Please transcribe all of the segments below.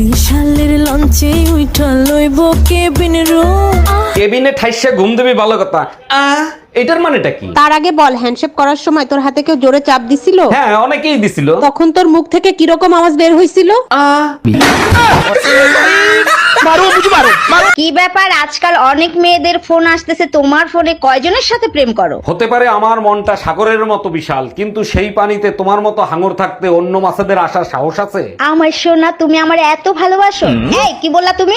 বরিশালের লঞ্চে উঠা লইব কেবিন রুম। কেবিনে ঠাইসা ঘুম দেবে ভালো কথা। আ, এটার মানেটা কি? তার আগে বল হ্যান্ডশেক করার সময় তোর হাতে কেউ জোরে চাপ দিছিল? হ্যাঁ অনেকেই দিছিল। তখন তোর মুখ থেকে কীরকম আওয়াজ বের হয়েছিল কি ব্যাপার? আজকাল অনেক মেয়েদের ফোন আসতেছে তোমার ফোনে কয়জনের সাথে প্রেম করো? হতে পারে আমার মনটা সাগরের মতো বিশাল কিন্তু সেই পানিতে তোমার মতো হাঙর থাকতে অন্য মাছেদের আসার সাহস আছে? আমার সোনা তুমি আমার এত ভালোবাসো? এই কি বললা তুমি?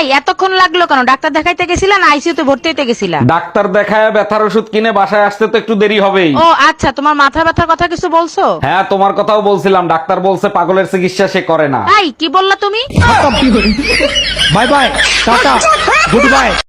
এই এতক্ষণ লাগল কেন? ডাক্তার দেখাইতে গেছিলা না আইসিইউতে ভর্তি হইতে গেছিলা? ডাক্তার দেখায় ব্যথার ওষুধ কিনে বাসায় আসতে তো একটু দেরি হবেই। ও আচ্ছা তোমার মাথা ব্যথার কথা কিছু বলছো? হ্যাঁ তোমার কথাও বলছিলাম। ডাক্তার বলছে পাগলের চিকিৎসা সে করে না। ভাই কি বললা তুমি? Bye bye tata good bye.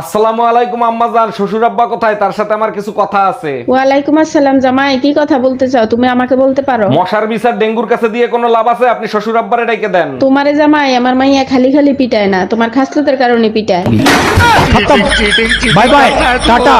আসসালামু আলাইকুম আম্মা জান শ্বশুর আব্বা কোথায়? তার সাথে আমার কিছু কথা আছে। ওয়ালাইকুম আসসালাম জামাই কি কথা বলতে চাও? তুমি আমাকে বলতে পারো? মশার বিচার ডেঙ্গুর কাছে দিয়ে কোনো লাভ আছে? আপনি শ্বশুর আব্বারে ডেকে দেন। তোমারে জামাই আমার মাইয়া খালি খালি পিটায় না তোমার খাসলতের কারণে পিটায়। By bye tata